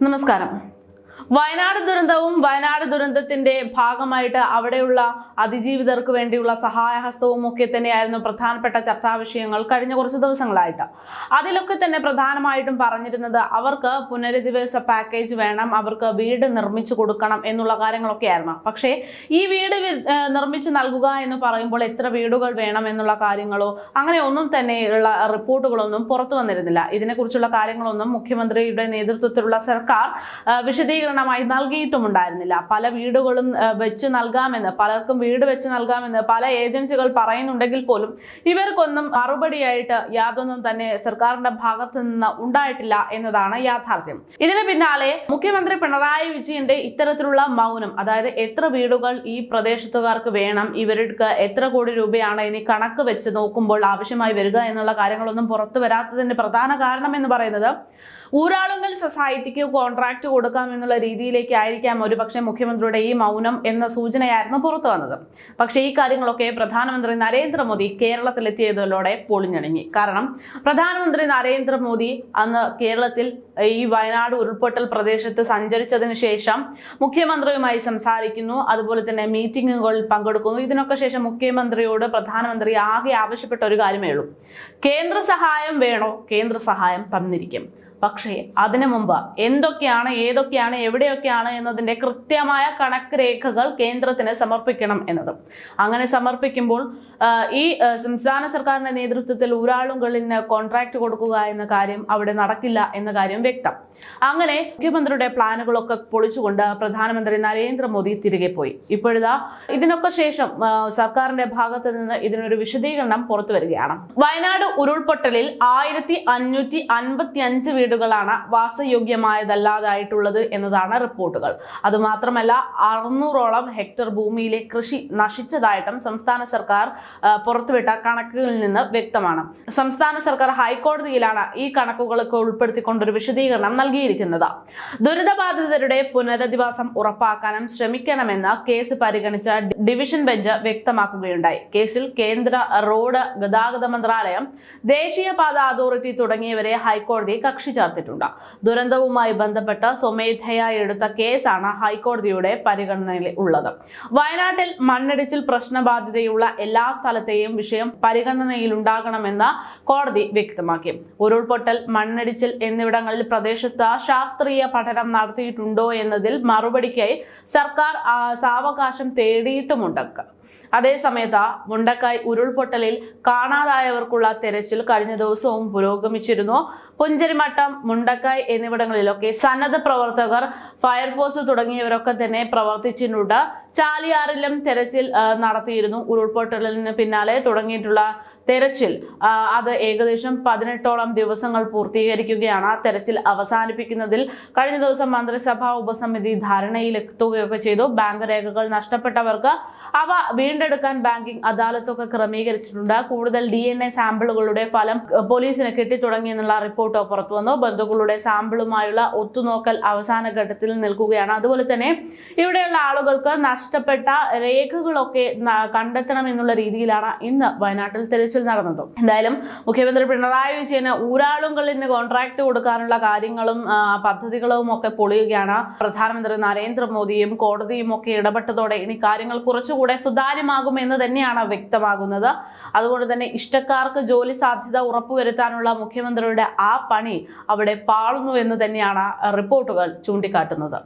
നമസ്കാരം വയനാട് ദുരന്തവും വയനാട് ദുരന്തത്തിന്റെ ഭാഗമായിട്ട് അവിടെയുള്ള അതിജീവിതർക്ക് വേണ്ടിയുള്ള സഹായഹസ്തവും ഒക്കെ തന്നെയായിരുന്നു പ്രധാനപ്പെട്ട ചർച്ചാ വിഷയങ്ങൾ കഴിഞ്ഞ കുറച്ച് ദിവസങ്ങളായിട്ട്. അതിലൊക്കെ തന്നെ പ്രധാനമായിട്ടും പറഞ്ഞിരുന്നത് അവർക്ക് പുനരധിവാസ പാക്കേജ് വേണം അവർക്ക് വീട് നിർമ്മിച്ചു കൊടുക്കണം എന്നുള്ള കാര്യങ്ങളൊക്കെ ആയിരുന്നു പക്ഷേ ഈ വീട് നിർമ്മിച്ച് നൽകുക എന്ന് പറയുമ്പോൾ എത്ര വീടുകൾ വേണം എന്നുള്ള കാര്യങ്ങളോ അങ്ങനെ ഒന്നും തന്നെ ഉള്ള റിപ്പോർട്ടുകളൊന്നും പുറത്തു വന്നിരുന്നില്ല. ഇതിനെക്കുറിച്ചുള്ള കാര്യങ്ങളൊന്നും മുഖ്യമന്ത്രിയുടെ നേതൃത്വത്തിലുള്ള സർക്കാർ ആ, വിശദീകരണമായി നൽകിയിട്ടുമുണ്ടായിരുന്നില്ല. പല വീടുകളും വെച്ച് നൽകാമെന്ന് പലർക്കും വീട് വെച്ച് നൽകാമെന്ന് പല ഏജൻസികൾ പറയുന്നുണ്ടെങ്കിൽ പോലും ഇവർക്കൊന്നും മറുപടിയായിട്ട് യാതൊന്നും തന്നെ സർക്കാരിന്റെ ഭാഗത്ത് നിന്ന് ഉണ്ടായിട്ടില്ല എന്നതാണ് യാഥാർത്ഥ്യം. ഇതിന് പിന്നാലെ മുഖ്യമന്ത്രി പിണറായി വിജയന്റെ ഇത്തരത്തിലുള്ള മൗനം അതായത് എത്ര വീടുകൾ ഈ പ്രദേശത്തുകാർക്ക് വേണം ഇവർക്ക് എത്ര കോടി രൂപയാണ് ഇനി കണക്ക് വെച്ച് നോക്കുമ്പോൾ ആവശ്യമായി വരിക എന്നുള്ള കാര്യങ്ങളൊന്നും പുറത്തു വരാത്തതിന്റെ പ്രധാന കാരണം എന്ന് പറയുന്നത് ഊരാളുങ്കൽ സൊസൈറ്റിക്ക് കോൺട്രാക്ട് കൊടുക്കാം എന്നുള്ള രീതിയിലേക്ക് ആയിരിക്കാം ഒരുപക്ഷെ മുഖ്യമന്ത്രിയുടെ ഈ മൗനം എന്ന സൂചനയായിരുന്നു പുറത്തു വന്നത്. പക്ഷേ ഈ കാര്യങ്ങളൊക്കെ പ്രധാനമന്ത്രി നരേന്ദ്രമോദി കേരളത്തിലെത്തിയതിലൂടെ പൊളിഞ്ഞണിങ്ങി കാരണം പ്രധാനമന്ത്രി നരേന്ദ്രമോദി അന്ന് കേരളത്തിൽ ഈ വയനാട് ഉരുൾപൊട്ടൽ പ്രദേശത്ത് സഞ്ചരിച്ചതിന് ശേഷം മുഖ്യമന്ത്രിയുമായി സംസാരിക്കുന്നു. അതുപോലെ തന്നെ മീറ്റിങ്ങുകളിൽ പങ്കെടുക്കുന്നു. ഇതിനൊക്കെ ശേഷം മുഖ്യമന്ത്രിയോട് പ്രധാനമന്ത്രി ആകെ ആവശ്യപ്പെട്ട ഒരു കാര്യമേ ഉള്ളൂ. കേന്ദ്ര സഹായം വേണോ? കേന്ദ്ര സഹായം തന്നിരിക്കും. പക്ഷേ അതിനു മുമ്പ് എന്തൊക്കെയാണ് ഏതൊക്കെയാണ് എവിടെയൊക്കെയാണ് എന്നതിന്റെ കൃത്യമായ കണക്ക് രേഖകൾ കേന്ദ്രത്തിന് സമർപ്പിക്കണം എന്നതും. അങ്ങനെ സമർപ്പിക്കുമ്പോൾ ഈ സംസ്ഥാന സർക്കാരിന്റെ നേതൃത്വത്തിൽ ഊരാളുകളിന് കോൺട്രാക്ട് കൊടുക്കുക എന്ന കാര്യം അവിടെ നടക്കില്ല എന്ന കാര്യം വ്യക്തം. അങ്ങനെ മുഖ്യമന്ത്രിയുടെ പ്ലാനുകളൊക്കെ പൊളിച്ചുകൊണ്ട് പ്രധാനമന്ത്രി നരേന്ദ്രമോദി തിരികെ പോയി. ഇപ്പോഴിതാ ഇതിനൊക്കെ ശേഷം സർക്കാരിന്റെ ഭാഗത്ത് നിന്ന് ഇതിനൊരു വിശദീകരണം പുറത്തു വരികയാണ്. വയനാട് ഉരുൾപൊട്ടലിൽ ആയിരത്തി അഞ്ഞൂറ്റി അൻപത്തി അഞ്ച് വീടുകളാണ് വാസയോഗ്യമായതല്ലാതായിട്ടുള്ളത് എന്നതാണ് റിപ്പോർട്ടുകൾ. അതുമാത്രമല്ല അറുന്നൂറോളം ഹെക്ടർ ഭൂമിയിലെ കൃഷി നശിച്ചതായിട്ടും സംസ്ഥാന സർക്കാർ പുറത്തുവിട്ട കണക്കുകളിൽ നിന്ന് വ്യക്തമാണ്. സംസ്ഥാന സർക്കാർ ഹൈക്കോടതിയിലാണ് ഈ കണക്കുകളൊക്കെ ഉൾപ്പെടുത്തിക്കൊണ്ടൊരു വിശദീകരണം നൽകിയിരിക്കുന്നത്. ദുരിതബാധിതരുടെ പുനരധിവാസം ഉറപ്പാക്കാനും ശ്രമിക്കണമെന്ന് കേസ് പരിഗണിച്ച ഡിവിഷൻ ബെഞ്ച് വ്യക്തമാക്കുകയുണ്ടായി. കേസിൽ കേന്ദ്ര റോഡ് ഗതാഗത മന്ത്രാലയം ദേശീയപാത അതോറിറ്റി തുടങ്ങിയവരെ ഹൈക്കോടതി കക്ഷി ചേർത്തിട്ടുണ്ട്. ദുരന്തവുമായി ബന്ധപ്പെട്ട് സ്വമേധയായി എടുത്ത കേസാണ് ഹൈക്കോടതിയുടെ പരിഗണനയിൽ ഉള്ളത്. വയനാട്ടിൽ മണ്ണിടിച്ചിൽ പ്രശ്നബാധിതയുള്ള എല്ലാ സ്ഥലത്തെയും വിഷയം പരിഗണനയിലുണ്ടാകണമെന്ന് കോടതി വ്യക്തമാക്കി. ഉരുൾപൊട്ടൽ മണ്ണിടിച്ചിൽ എന്നിവിടങ്ങളിൽ പ്രദേശത്ത് ശാസ്ത്രീയ പഠനം നടത്തിയിട്ടുണ്ടോ എന്നതിൽ മറുപടിക്കായി സർക്കാർ സാവകാശം തേടിയിട്ടുമുണ്ട്. അതേസമയത്ത് മുണ്ടക്കായ് ഉരുൾപൊട്ടലിൽ കാണാതായവർക്കുള്ള തെരച്ചിൽ കഴിഞ്ഞ ദിവസവും പുരോഗമിച്ചിരുന്നു. പുഞ്ചരിമട്ടം മുണ്ടക്കായ് എന്നിവിടങ്ങളിലൊക്കെ സന്നദ്ധ പ്രവർത്തകർ ഫയർഫോഴ്സ് തുടങ്ങിയവരൊക്കെ തന്നെ പ്രവർത്തിച്ചിട്ടുണ്ട്. ചാലിയാറിലും തെരച്ചിൽ നടത്തിയിരുന്നു. ഉരുൾപൊട്ടലിന് പിന്നാലെ തുടങ്ങിയിട്ടുള്ള തെരച്ചിൽ. അത് ഏകദേശം പതിനെട്ടോളം ദിവസങ്ങൾ പൂർത്തീകരിക്കുകയാണ്. ആ തെരച്ചിൽ അവസാനിപ്പിക്കുന്നതിൽ കഴിഞ്ഞ ദിവസം മന്ത്രിസഭാ ഉപസമിതി ധാരണയിലെത്തുകയൊക്കെ ചെയ്തു. ബാങ്ക് രേഖകൾ നഷ്ടപ്പെട്ടവർക്ക് അവ വീണ്ടെടുക്കാൻ ബാങ്കിംഗ് അദാലത്തൊക്കെ ക്രമീകരിച്ചിട്ടുണ്ട്. കൂടുതൽ ഡി എൻ എ സാമ്പിളുകളുടെ ഫലം പോലീസിന് കിട്ടിത്തുടങ്ങിയെന്നുള്ള റിപ്പോർട്ട് പുറത്തു വന്നു ബന്ധുക്കളുടെ സാമ്പിളുമായുള്ള ഒത്തുനോക്കൽ അവസാന ഘട്ടത്തിൽ നിൽക്കുകയാണ്. അതുപോലെ തന്നെ ഇവിടെയുള്ള ആളുകൾക്ക് നഷ്ടപ്പെട്ട രേഖകളൊക്കെ കണ്ടെത്തണം എന്നുള്ള രീതിയിലാണ് ഇന്ന് വയനാട്ടിൽ തെരച്ചിൽ നടന്നത്. എന്തായാലും മുഖ്യമന്ത്രി പിണറായി വിജയന് ഊരാളുകളിന് കോൺട്രാക്ട് കൊടുക്കാനുള്ള കാര്യങ്ങളും പദ്ധതികളും ഒക്കെ പൊളിയുകയാണ്. പ്രധാനമന്ത്രി നരേന്ദ്രമോദിയും കോടതിയും ഒക്കെ ഇടപെട്ടതോടെ ഇനി കാര്യങ്ങൾ കുറച്ചുകൂടെ സുതാര്യമാകും എന്ന് തന്നെയാണ് വ്യക്തമാകുന്നത്. അതുകൊണ്ട് തന്നെ ഇഷ്ടക്കാർക്ക് ജോലി സാധ്യത ഉറപ്പുവരുത്താനുള്ള മുഖ്യമന്ത്രിയുടെ ആ പണി അവിടെ പാളുന്നു എന്ന് തന്നെയാണ് റിപ്പോർട്ടുകൾ ചൂണ്ടിക്കാട്ടുന്നത്.